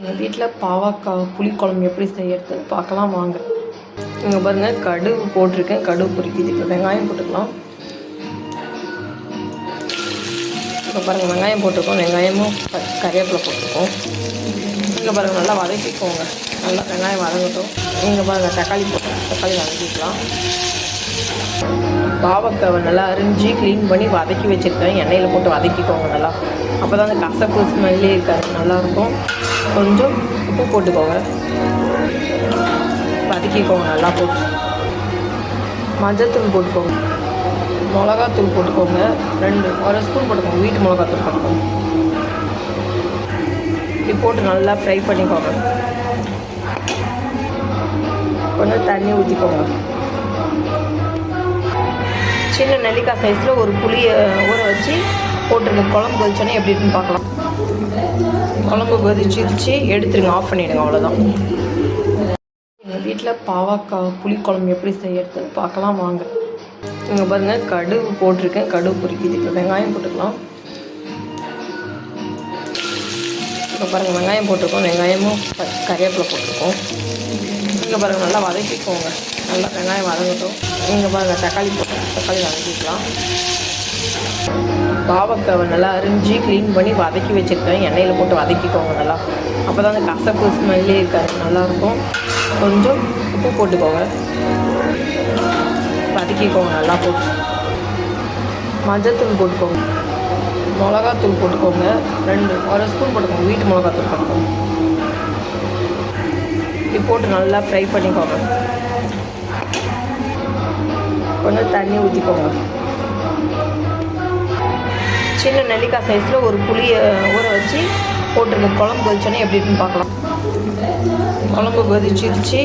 எங்கள் வீட்டில் பாவக்காய் புளிக்குழம்பு எப்படி செய்யறது பார்க்கலாம் வாங்க. இங்கே பாருங்கள் கடுகு போட்டிருக்கேன். கடுகு பொரிக்குது இப்போ வெங்காயம் போட்டுக்கலாம். இப்போ பாருங்கள் வெங்காயம் போட்டிருக்கோம். வெங்காயமும் கறிவேப்பிலை போட்டிருக்கோம். இங்கே பாருங்கள் நல்லா வதக்கிக்கோங்க. நல்லா வெங்காயம் வதங்கட்டும். இங்கே பாருங்கள் தக்காளி போட்டு தக்காளி வதக்கிக்கலாம். பாவக்காவை நல்லா அரிஞ்சு க்ளீன் பண்ணி வதக்கி வச்சுருக்கேன். எண்ணெயில் போட்டு வதக்கிக்கோங்க நல்லா. அப்போ தான் அந்த கசப்பு ஸ்மெல்லே இருக்காது. நல்லாயிருக்கும். கொஞ்சம் உப்பு போட்டுக்கோங்க. வதக்கிக்கோங்க நல்லா போட்டு. மஞ்சத்தூள் போட்டுக்கோங்க. மிளகாத்தூள் போட்டுக்கோங்க. ரெண்டு ஒரு ஸ்பூன் போட்டுக்கோங்க. வீட்டு மிளகாத்தூள் போட்டுக்கோங்க. இப்படி போட்டு நல்லா ஃப்ரை பண்ணிக்கோங்க. கொஞ்சம் தண்ணி ஊற்றிக்கோங்க சின்ன நெல்லிக்காய் சைஸில் ஒரு புளியை ஊற வச்சு போட்டுருங்க குழம்பு கொதிச்சோன்னே எப்படி இருக்குன்னு பார்க்கலாம். குழம்பு கொதிச்சிருச்சு. எடுத்துருங்க. ஆஃப் பண்ணிடுங்க. அவ்வளோதான் எங்கள் வீட்டில் பாவக்காய் புளிக்குழம்பு எப்படி செய்யறதுன்னு பார்க்கலாம். வாங்க. இங்கே பாருங்கள் கடுகு போட்டிருக்கேன். கடுகு பொரிக்குது இப்போ வெங்காயம் போட்டுக்கலாம். இப்போ பாருங்கள் வெங்காயம் போட்டிருக்கோம். வெங்காயமும் ப- கறிவேப்பிலை போட்டிருக்கோம். இங்கே பாருங்கள் நல்லா வதக்கிக்கோங்க. நல்லா வெங்காயம் வதங்கட்டும். இங்கே பாருங்கள் தக்காளி போட்டு தக்காளி வதக்கிக்கலாம். பாவக்காவை நல்லா அரிஞ்சு க்ளீன் பண்ணி வதக்கி வச்சுருக்கேன். எண்ணெயில் போட்டு வதக்கிக்கோங்க நல்லா. அப்போ தான் அந்த கசப்பு ஸ்மெல்லே இருக்காது. நல்லாயிருக்கும். கொஞ்சம் உப்பு போட்டுக்கோங்க. வதக்கிக்கோங்க நல்லா போட்டு. மஞ்சத்தூள் போட்டுக்கோங்க. மிளகாத்தூள் போட்டுக்கோங்க. ரெண்டு ஒரு ஸ்பூன் போட்டுக்கோங்க. வீட்டு மிளகாத்தூள் போட்டுக்கோங்க. இப்படி போட்டு நல்லா ஃப்ரை பண்ணிக்கோங்க கொஞ்சம் தண்ணி ஊற்றிக்கோங்க சின்ன நெல்லிக்காய் சைஸில் ஒரு புளியை ஊற வச்சு போட்டுருங்க குழம்பு வச்சோன்னே எப்படி இருக்குன்னு பார்க்கலாம். குழம்பு கொதிச்சிருச்சு.